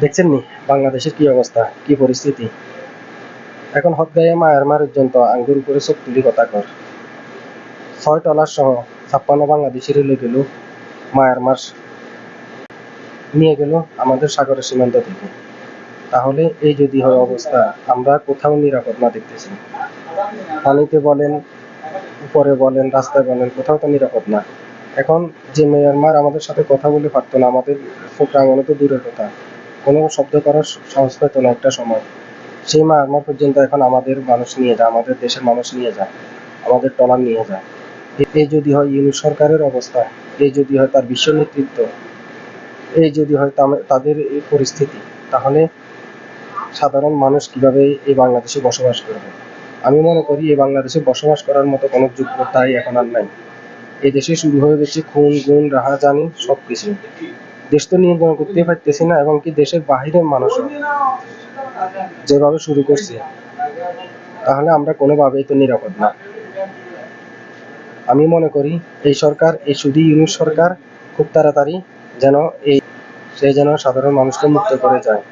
দেখছেন নি বাংলাদেশের কি অবস্থা? কি পরিস্থিতি? এখন হদ্গায়ে মায়ের মারের জন্য আঙ্গুর উপরে চোখ তুলি কথা কর। ছয় টলার সহ ছাপ্পান্ন বাংলাদেশের হলে গেল মায়ের মাস নিয়ে গেল আমাদের সাগরের সীমান্ত থেকে। তাহলে এই যদি হয় অবস্থা, আমরা কোথাও নিরাপদ না দেখতেছি। পানিতে বলেন, উপরে বলেন, রাস্তায় বলেন, কোথাও তো নিরাপদ না। এখন যে মিয়ানমার আমাদের সাথে কথা বলে পারতো না, আমাদের প্রাঙ্গণে তো দূরের কথা। কোনো শব্দ করার সাহস পেতো না একটা সময়। সেই মায়ানমার পর্যন্ত এখন আমাদের মানুষ নিয়ে যায়, আমাদের দেশের মানুষ নিয়ে যায়, আমাদের টলার নিয়ে যায়। এ- যদি হয় ইউনিট সরকারের অবস্থা এই যদি হয় তার বিশ্ব নেতৃত্ব এই যদি হয় তাদের এই পরিস্থিতি, তাহলে সাধারণ মানুষ কীভাবে এই বাংলাদেশে বসবাস করবে? আমি মনে করি এই বাংলাদেশে বসবাস করার মতো কোনো যোগ্যতাই এখন আর নাই। এদেশে শুরু হয়ে গেছে খুন গুণ রাহাজানি সবকিছু দেশ তো নিয়ন্ত্রণ করতে পারতেছি না এবং কি দেশের বাহিরের মানুষও যেভাবে শুরু করছে, তাহলে আমরা কোনোভাবেই তো নিরাপদ না। আমি মনে করি এই সরকার, এই শুধু ইউনিট সরকার খুব তাড়াতাড়ি যেন এই, সে যেন সাধারণ মানুষকে মুক্ত করে যায়।